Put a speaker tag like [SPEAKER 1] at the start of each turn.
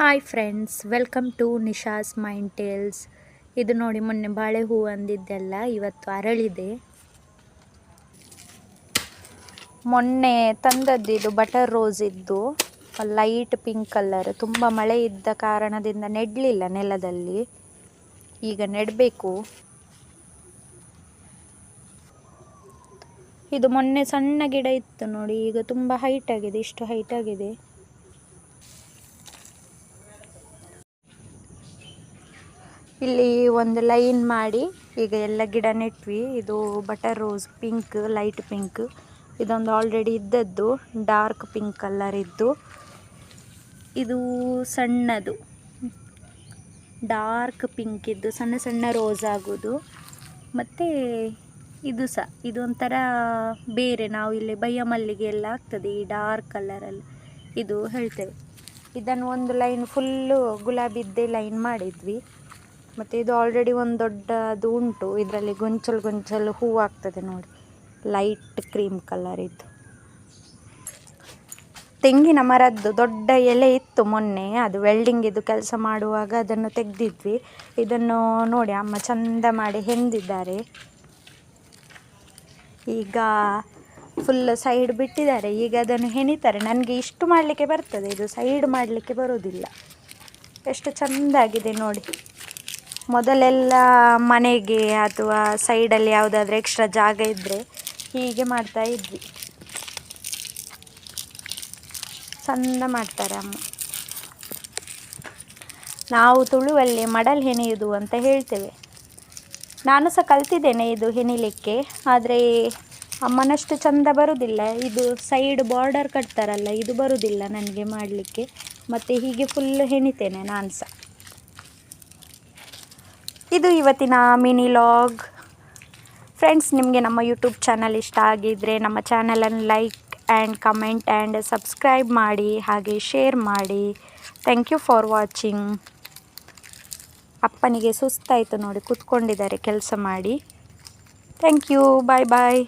[SPEAKER 1] Hi friends welcome to Nisha's mind tales ಇದು ನೋಡಿ ಮೊನ್ನೆ ಬಾಳೆ ಹೂ ಅಂದಿದ್ದೆಲ್ಲ, ಇವತ್ತು ಅರಳಿದೆ. ಮೊನ್ನೆ ತಂದದ್ದು ಇದು ಬಟರ್ ರೋಸ್ ಇದ್ದು ಲೈಟ್ ಪಿಂಕ್ ಕಲರ್ ತುಂಬ ಮಳೆ ಇದ್ದ ಕಾರಣದಿಂದ ನೆಡಲಿಲ್ಲ ನೆಲದಲ್ಲಿ. ಈಗ ನೆಡಬೇಕು. ಇದು ಮೊನ್ನೆ ಸಣ್ಣ ಗಿಡ ಇತ್ತು ನೋಡಿ, ಈಗ ತುಂಬ ಹೈಟ್ ಆಗಿದೆ, ಇಷ್ಟು ಹೈಟ್ ಆಗಿದೆ. ಇಲ್ಲಿ ಒಂದು ಲೈನ್ ಮಾಡಿ, ಈಗ ಎಲ್ಲ ಗಿಡ ನೆಟ್ವಿ. ಇದು butter rose pink, light pink. ಇದೊಂದು ಆಲ್ರೆಡಿ ಇದ್ದದ್ದು, ಡಾರ್ಕ್ ಪಿಂಕ್ ಕಲರ್ ಇದ್ದು. ಇದು ಸಣ್ಣದು. ಡಾರ್ಕ್ ಪಿಂಕ್ ಇದ್ದು, ಸಣ್ಣ ಸಣ್ಣ ರೋಸ್ ಆಗೋದು. ಮತ್ತು ಇದು ಸಹ ಇದೊಂಥರ ಬೇರೆ, ನಾವು ಇಲ್ಲಿ ಬಯ್ಯ ಮಲ್ಲಿಗೆ ಎಲ್ಲ ಆಗ್ತದೆ, ಈ ಡಾರ್ಕ್ ಕಲರಲ್ಲಿ. ಇದು ಹೇಳ್ತೇವೆ. ಇದನ್ನು ಒಂದು ಲೈನ್ ಫುಲ್ಲು ಗುಲಾಬಿದ್ದೇ ಲೈನ್ ಮಾಡಿದ್ವಿ. ಮತ್ತು ಇದು ಆಲ್ರೆಡಿ ಒಂದು ದೊಡ್ಡದು ಉಂಟು. ಇದರಲ್ಲಿ ಗೊಂಚಲು ಗೊಂಚಲು ಹೂವು ಆಗ್ತದೆ ನೋಡಿ. ಲೈಟ್ ಕ್ರೀಮ್ ಕಲರ್ ಇದ್ದು ತೆಂಗಿನ ಮರದ್ದು ದೊಡ್ಡ ಎಲೆ ಇತ್ತು ಮೊನ್ನೆ. ಅದು ವೆಲ್ಡಿಂಗಿದು ಕೆಲಸ ಮಾಡುವಾಗ ಅದನ್ನು ತೆಗೆದಿದ್ವಿ. ಇದನ್ನು ನೋಡಿ ಅಮ್ಮ ಚಂದ ಮಾಡಿ ಹೆಂದಿದ್ದಾರೆ. ಈಗ ಫುಲ್ ಸೈಡ್ ಬಿಟ್ಟಿದ್ದಾರೆ. ಈಗ ಅದನ್ನು ಹೆಣಿತಾರೆ. ನನಗೆ ಇಷ್ಟು ಮಾಡಲಿಕ್ಕೆ ಬರ್ತದೆ. ಇದು ಸೈಡ್ ಮಾಡಲಿಕ್ಕೆ ಬರೋದಿಲ್ಲ. ಎಷ್ಟು ಚೆಂದಾಗಿದೆ ನೋಡಿ. ಮೊದಲೆಲ್ಲ ಮನೆಗೆ ಅಥವಾ ಸೈಡಲ್ಲಿ ಯಾವುದಾದ್ರೂ ಎಕ್ಸ್ಟ್ರಾ ಜಾಗ ಇದ್ದರೆ ಹೀಗೆ ಮಾಡ್ತಾ ಇದ್ವಿ. ಚಂದ ಮಾಡ್ತಾರೆ ಅಮ್ಮ. ನಾವು ತುಳುವಲ್ಲಿ ಮಡಲ್ ಹೆಣೆಯುವುದು ಅಂತ ಹೇಳ್ತೇವೆ. ನಾನು ಸಹ ಕಲ್ತಿದ್ದೇನೆ ಇದು ಹೆಣಿಲಿಕ್ಕೆ, ಆದರೆ ಅಮ್ಮನಷ್ಟು ಚಂದ ಬರುವುದಿಲ್ಲ ಇದು ಸೈಡ್ ಬಾರ್ಡರ್ ಕಟ್ತಾರಲ್ಲ, ಇದು ಬರುವುದಿಲ್ಲ ನನಗೆ ಮಾಡಲಿಕ್ಕೆ. ಮತ್ತು ಹೀಗೆ ಫುಲ್ ಹೆಣಿತೇನೆ ನಾನು ಸಹ ಇದು ಇವತ್ತಿನ ಮಿನಿ ಲಾಗ್. ಫ್ರೆಂಡ್ಸ್ ನಿಮಗೆ ನಮ್ಮ ಯೂಟ್ಯೂಬ್ ಚಾನಲ್ ಇಷ್ಟ ಆಗಿದ್ದರೆ ನಮ್ಮ ಚಾನಲನ್ನು like and comment and subscribe ಮಾಡಿ, ಹಾಗೆ ಶೇರ್ ಮಾಡಿ. ಥ್ಯಾಂಕ್ ಯು ಫಾರ್ ವಾಚಿಂಗ್ ಅಪ್ಪನಿಗೆ ಸುಸ್ತಾಯಿತು ನೋಡಿ, ಕೂತ್ಕೊಂಡಿದ್ದಾರೆ, ಕೆಲಸ ಮಾಡಿ. Thank you bye bye